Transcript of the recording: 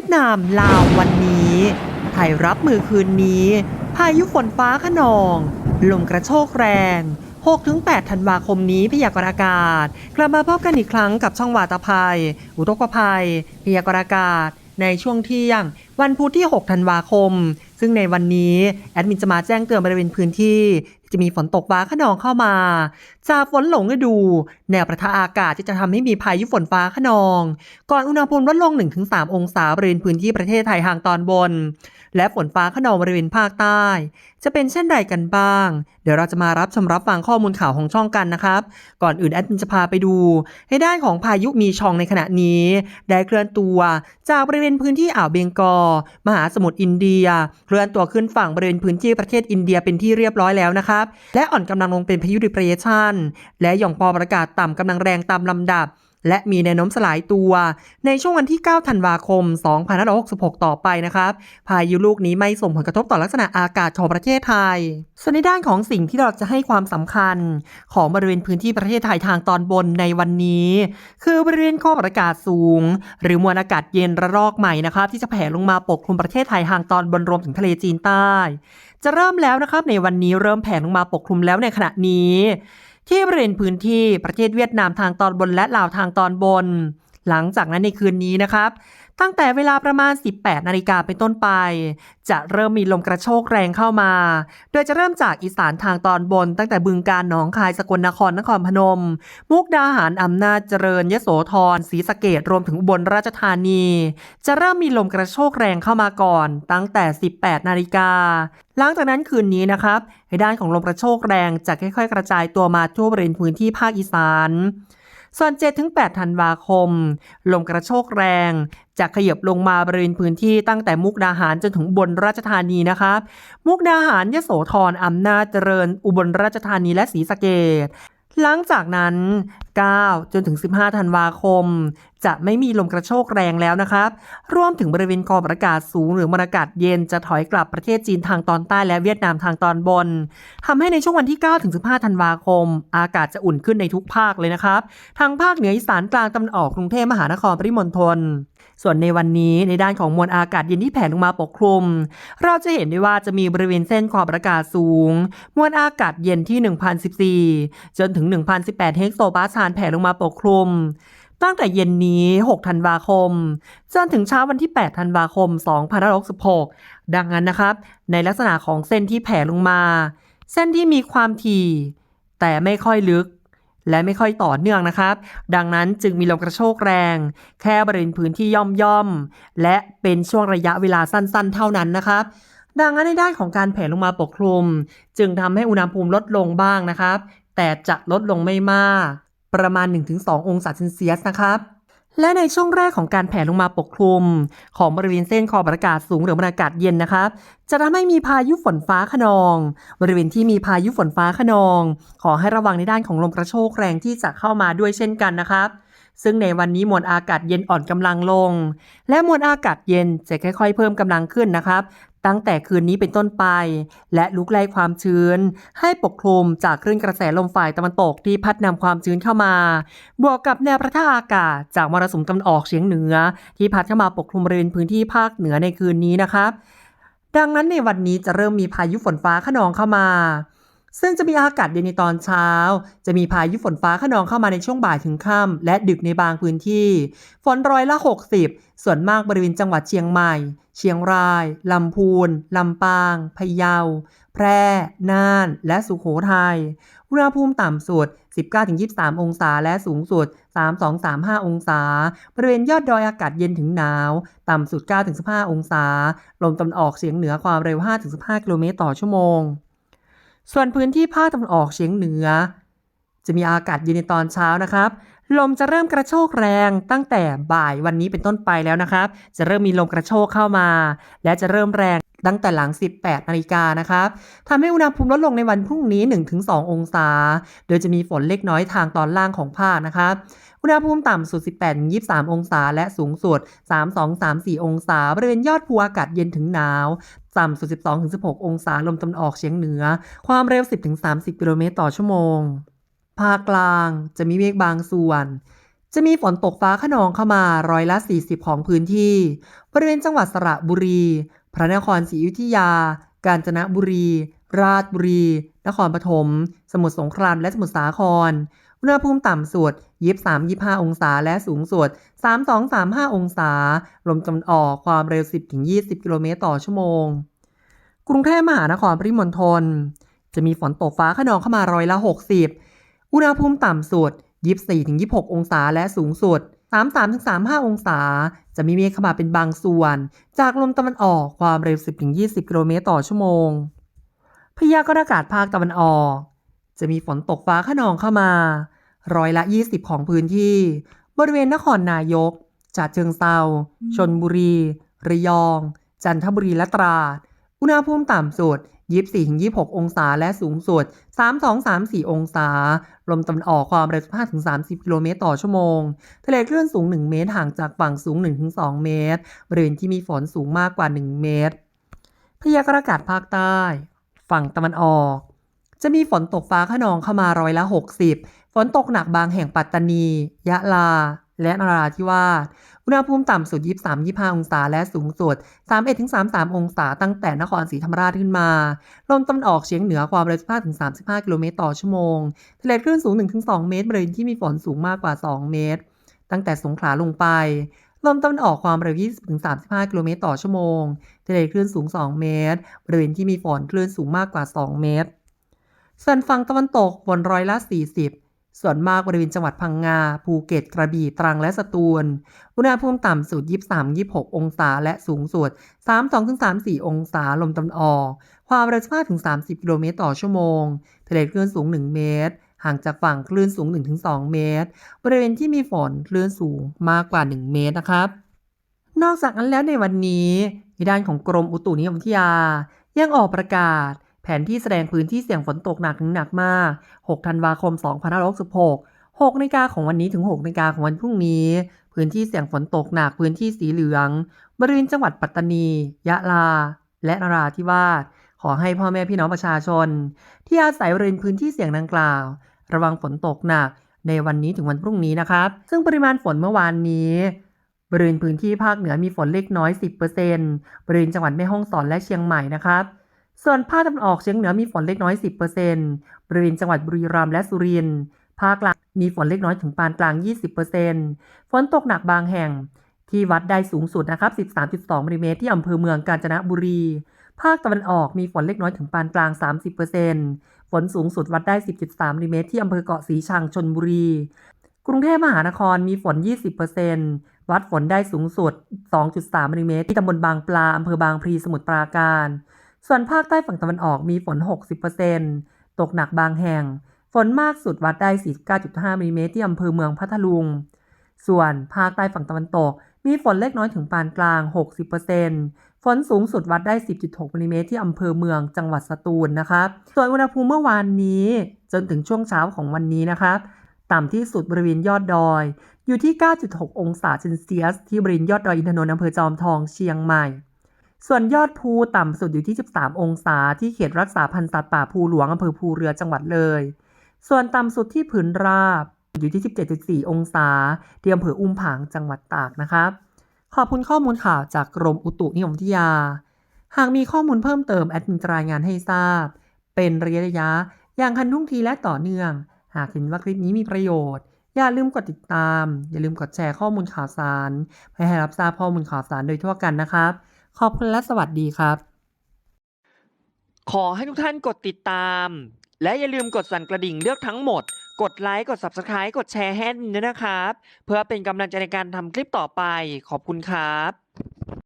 ยดนามลาววันนี้ไทยรับมือคืนนี้ พายุฝนฟ้าขนอง ลมกระโชกแรง 6-8 ธันวาคมนี้พยากรณ์อากาศ กลับมาพบกันอีกครั้งกับช่องวาตาภัย อุทกภัย พยากรณ์อากาศ ในช่วงเที่ยง วันพุธที่ 6 ธันวาคม ซึ่งในวันนี้ แอดมินจะมาแจ้งเตือนบริเวณพื้นที่จะมีฝนตกฟ้าขนองเข้ามา จากฝนหลงฤดู แนวประทะอากาศที่จะทำให้มีพายุฝนฟ้าขนอง ก่อนอุณหภูมิลดลง 1-3 องศาบริเวณพื้นที่ประเทศไทยทางตอนบน และฝนฟ้าขนองบริเวณภาคใต้ จะเป็นเช่นใดกันบ้าง เดี๋ยวเราจะมารับชมรับฟังข้อมูลข่าวของช่องกันนะครับ ก่อนอื่นแอดมินจะพาไปดูให้ด้านของพายุมีชองในขณะนี้ ได้เคลื่อนตัวจากบริเวณพื้นที่อ่าวเบงกอ มหาสมุทรอินเดีย เคลื่อนตัวขึ้นฝั่งบริเวณพื้นที่ประเทศอินเดียเป็นที่เรียบร้อยแล้วนะครับ และอ่อนกำลังลงเป็นพายุดิเปรชันและหย่อมความกาศต่ำกำลังแรงตามลำดับ และมีแนวโน้มสลายตัว ในช่วงวันที่ 9 ธันวาคม 2566 ต่อไปนะครับ พายุลูกนี้ไม่ส่งผลกระทบต่อลักษณะอากาศของประเทศไทย ส่วนในด้านของสิ่งที่เราจะให้ความสำคัญ ของบริเวณพื้นที่ประเทศไทยทางตอนบนในวันนี้ คือบริเวณข้ออากาศสูง หรือมวลอากาศเย็นระลอกใหม่นะครับที่จะแผ่ลงมาปกคลุมประเทศไทยทางตอนบนรวมถึงทะเลจีนใต้ จะเริ่มแล้วนะครับในวันนี้เริ่มแผ่ลงมาปกคลุมแล้วในขณะนี้ ที่บริเวณพื้นที่ประเทศเวียดนามทางตอนบนและลาวทางตอนบน หลังจากนั้นในคืนนี้นะครับ ตั้งแต่เวลาประมาณ 18 นาฬิกาเป็นต้นไป จะเริ่มมีลมกระโชกแรงเข้ามา โดยจะเริ่มจากอีสานทางตอนบน ตั้งแต่บึงการหนองคายสกลนครนครพนม มุกดาหารอำนาจเจริญยโสธรศรีสะเกดรวมถึงอุบลราชธานี จะเริ่มมีลมกระโชกแรงเข้ามาก่อน ตั้งแต่ 18 นาฬิกาหลังจากนั้นคืนนี้นะครับในด้านของลมกระโชกแรงจะค่อยๆ กระจายตัวมาทั่วบริเวณพื้นที่ภาคอีสาน ส่วน 7-8 ธันวาคม ลมกระโชกแรง จะขยับลงมาบริเวณพื้นที่ตั้งแต่มุกดาหารจนถึงอุบลราชธานีนะครับมุกดาหารยโสธรอำนาจเจริญ อุบลราชธานีและศรีสะเกด หลังจากนั้น 9 จนถึง 15 ธันวาคม จะไม่มีลมกระโชกแรงแล้วนะครับ รวมถึงบริเวณกองอากาศสูงหรือมวลอากาศเย็นจะถอยกลับประเทศจีนทางตอนใต้และเวียดนามทางตอนบนทำให้ในช่วงวันที่ 9 ถึง 15 ธันวาคม อากาศจะอุ่นขึ้นในทุกภาคเลยนะครับ ทางภาคเหนืออีสานกลางตะวันออกกรุงเทพมหานครปริมณฑล ส่วนในวันนี้ในด้านของมวลอากาศเย็นที่แผ่ลงมาปกคลุม เราจะเห็นได้ว่าจะมีบริเวณเส้นความกดอากาศสูง มวลอากาศเย็นที่ 1014 จนถึง 1018 เฮกโซปาสาลแผ่ลงมาปกคลุมตั้งแต่เย็นนี้ 6 ธันวาคม จนถึงเช้าวันที่ 8 ธันวาคม 2566 ดังนั้นนะครับ ในลักษณะของเส้นที่แผ่ลงมา เส้นที่มีความถี่ แต่ไม่ค่อยลึก และไม่ค่อยต่อเนื่องนะครับ ดังนั้นจึงมีลมกระโชกแรง แค่บริเวณพื้นที่ย่อมย่อม และเป็นช่วงระยะเวลาสั้นๆ เท่านั้นนะครับ ดังนั้นในด้านของการแผ่ลงมาปกคลุม จึงทำให้อุณหภูมิลดลงบ้างนะครับ แต่จะลดลงไม่มาก ประมาณ 1-2 องศาเซนเซียสนะครับ และในช่วงแรกของการแผ่ลงมาปกคลุม ของบริเวณเส้นขอบอากาศสูงหรือมวลอากาศเย็นนะครับ จะทำให้มีพายุฝนฟ้าขนอง บริเวณที่มีพายุฝนฟ้าขนอง ขอให้ระวังในด้านของลมกระโชกแรงที่จะเข้ามาด้วยเช่นกันนะครับซึ่งในวันนี้มวลอากาศเย็นอ่อนกำลังลง และมวลอากาศเย็นจะค่อยๆ เพิ่มกำลังขึ้นนะครับ ตั้งแต่คืนนี้เป็นต้นไป และลุกไล่ความชื้น ให้ปกคลุมจากคลื่นกระแสลมฝ่ายตะวันตกที่พัดนำความชื้นเข้ามา บวกกับแนวประทะอากาศจากมรสุมตะวันออกเฉียงเหนือ ที่พัดเข้ามาปกคลุมบริเวณพื้นที่ภาคเหนือในคืนนี้นะครับ ดังนั้นในวันนี้จะเริ่มมีพายุฝนฟ้าขนองเข้ามา ซึ่งจะมีอากาศเย็นในตอนเช้า จะมีพายุฝนฟ้าขนองเข้ามาในช่วงบ่ายถึงค่ำและดึกในบางพื้นที่ ฝนร้อยละ 60 ส่วนมากบริเวณจังหวัดเชียงใหม่ เชียงราย ลำพูน ลำปาง พะเยา แพร่ น่าน และสุโขทัย อุณหภูมิต่ำสุด 19-23 องศา และสูงสุด 32-35 องศา บริเวณยอดดอยอากาศเย็นถึงหนาว ต่ำสุด 9-15 องศา ลมตะวันออกเฉียงเหนือความเร็ว 5-15 กิโลเมตรต่อชั่วโมง ส่วนพื้นที่ภาคตะวันออกเฉียงเหนือ จะมีอากาศเย็นในตอนเช้านะครับ ลมจะเริ่มกระโชกแรงตั้งแต่บ่ายวันนี้เป็นต้นไปแล้วนะครับ จะเริ่มมีลมกระโชกเข้ามา และจะเริ่มแรงตั้งแต่หลัง 18 นาฬิกานะครับทำให้อุณหภูมิลดลงในวันพรุ่งนี้ 1-2 องศา โดยจะมีฝนเล็กน้อยทางตอนล่างของภาคนะครับ อุณหภูมิต่ำสุด 18-23 องศา และสูงสุด 32-34 องศา บริเวณยอดภูอากาศเย็นถึงหนาว ต่ำสุด 12-16 องศาลมตะวันออกเฉียงเหนือ ความเร็ว 10-30 กิโลเมตรต่อชั่วโมง ภาคกลางจะมีเมฆบางส่วน จะมีฝนตกฟ้าขนองเข้ามาร้อยละ 40 ของพื้นที่ บริเวณจังหวัดสระบุรี พระนครศรีอยุธยา กาญจนบุรี ราชบุรี นครปฐม สมุทรสงครามและสมุทรสาคร อุณหภูมิต่ำสุด23 25 องศา และสูงสุด 32 35 องศา ลมตะวันออกความเร็ว 10-20 กิโลเมตรต่อชั่วโมง กรุงเทพมหานครปริมณฑลจะมีฝนตกฟ้าขนองเข้ามาร้อยละ 60 อุณหภูมิต่ำสุด 24-26 องศา และสูงสุด 33-35 องศา จะมีเมฆเข้ามาเป็นบางส่วน จากลมตะวันออกความเร็ว 10-20 กิโลเมตรต่อชั่วโมง พยากรณ์อากาศภาคตะวันออก จะมีฝนตกฟ้าขนองเข้ามา ร้อยละ 20 ของพื้นที่ บริเวณนครนายกฉะเชิงเซาชนบุรี ระยอง จันทบุรีและตราด อุณหภูมิต่ำสุด 24-26 องศาและสูงสุด 32-34 องศา ลมตะวันออกความเร็ว15-30 กิโลเมตรต่อชั่วโมง ทะเลคลื่นสูง 1 เมตรห่างจากฝั่งสูง 1-2 เมตร บริเวณที่มีฝนสูงมากกว่า 1 เมตร พยากรณ์อากาศภาคใต้ ฝั่งตะวันออก จะมีฝนตกฟ้าขนองเข้ามาร้อยละ 60 ฝนตกหนักบางแห่งปัตตานี ยะลา และนราธิวาส อุณหภูมิต่ำสุด 23-25 องศา และสูงสุด 31-33 องศา ตั้งแต่นครศรีธรรมราชขึ้นมา ลมตะวันออกเฉียงเหนือความเร็ว15-35 กิโลเมตรต่อชั่วโมง ทะเลคลื่นสูง 1-2 เมตรบริเวณที่มีฝนสูงมากกว่า 2 เมตร ตั้งแต่สงขลาลงไปลมตะวันออกความเร็ว 20-35 กิโลเมตรต่อชั่วโมง ทะเลคลื่นสูง 2 เมตร บริเวณที่มีฝนคลื่นสูงมากกว่า 2 เมตร ส่วนฝั่งตะวันตกฝนร้อยละ 40 ส่วนมากบริเวณจังหวัดพังงา ภูเก็ต กระบี่ ตรัง และสตูล อุณหภูมิต่ำสุด 23-26 องศา และสูงสุด 32-34 องศา ลมตะวันออก ความเร็ว15-30 กิโลเมตรต่อชั่วโมง ทะเลคลื่นสูง 1 เมตร ห่างจากฝั่งคลื่นสูง 1-2 เมตร บริเวณที่มีฝนคลื่นสูงมากกว่า 1 เมตรนะครับ นอกจากนั้นแล้วในวันนี้ในด้านของกรมอุตุนิยมวิทยา ยังออกประกาศ แผนที่แสดงพื้นที่เสี่ยงฝนตกหนักถึงหนักมาก 6 ธันวาคม 2566 6นาฬิกาของวันนี้ถึง 6นาฬิกาของวันพรุ่งนี้ พื้นที่เสี่ยงฝนตกหนักพื้นที่สีเหลือง บริเวณจังหวัดปัตตานี ยะลา และนราธิวาส ขอให้พ่อแม่พี่น้องประชาชน ที่อาศัยบริเวณพื้นที่เสี่ยงดังกล่าว ระวังฝนตกหนักในวันนี้ถึงวันพรุ่งนี้นะครับ ซึ่งปริมาณฝนเมื่อวานนี้ บริเวณพื้นที่ภาคเหนือมีฝนเล็กน้อย 10%บริเวณจังหวัดแม่ฮ่องสอนและเชียงใหม่นะครับ ส่วนภาคตะวันออกเฉียงเหนือมีฝนเล็กน้อย 10%บริเวณจังหวัดบุรีรัมย์และสุรินทร์ ภาคกลางมีฝนเล็กน้อยถึงปานกลาง 20%ฝนตกหนักบางแห่ง ที่วัดได้สูงสุดนะครับ 13.2มิลลิเมตรที่อำเภอเมืองกาญจนบุรี ภาคตะวันออกมีฝนเล็กน้อยถึงปานกลาง 30%ฝนสูงสุดวัดได้ 10.3มิลลิเมตรที่อำเภอเกาะสีชังชนบุรี กรุงเทพมหานครมีฝน 20%วัดฝนได้สูงสุด 2.3มิลลิเมตรที่ตำบลบางปลาอำเภอบางพลีสมุทรปราการ ส่วนภาคใต้ฝั่งตะวันออกมีฝน 60%ตกหนักบางแห่ง ฝนมากสุดวัดได้ 49.5มิลลิเมตรที่อำเภอเมืองพัทลุง ส่วนภาคใต้ฝั่งตะวันตก มีฝนเล็กน้อยถึงปานกลาง 60%ฝนสูงสุดวัดได้ 10.6มิลลิเมตรที่อำเภอเมืองจังหวัดสตูลนะครับ ส่วนอุณหภูมิเมื่อวานนี้ จนถึงช่วงเช้าของวันนี้นะครับต่ำที่สุดบริเวณยอดดอย อยู่ที่ 9.6 องศาเซนเซียส ที่บริเวณยอดดอยอินทนนท์อำเภอจอมทองเชียงใหม่ ส่วนยอดภูต่ำสุดอยู่ที่ 13 องศา ที่เขตรักษาพันธุ์สัตว์ป่าภูหลวงอำเภอภูเรือจังหวัดเลย ส่วนต่ำสุดที่ผืนราบอยู่ที่ 17.4 องศาที่อำเภออุ้มผางจังหวัดตากนะครับ ขอบคุณข้อมูลข่าวจากกรมอุตุนิยมวิทยา หากมีข้อมูลเพิ่มเติมแอดมินรายงานให้ทราบ เป็นระยะระยะ อย่างทันท่วงทีและต่อเนื่อง หากเห็นว่าคลิปนี้มีประโยชน์ อย่าลืมกดติดตาม อย่าลืมกดแชร์ข้อมูลข่าวสารเพื่อให้รับทราบข้อมูลข่าวสารโดยทั่วกันนะครับ ขอบคุณและสวัสดีครับ ขอให้ทุกท่านกดติดตาม และอย่าลืมกดสั่นกระดิ่งเลือกทั้งหมด กดไลค์ กด Subscribe กดแชร์ให้ด้วยนะครับ เพื่อเป็นกำลังใจในการทำคลิปต่อไป ขอบคุณครับ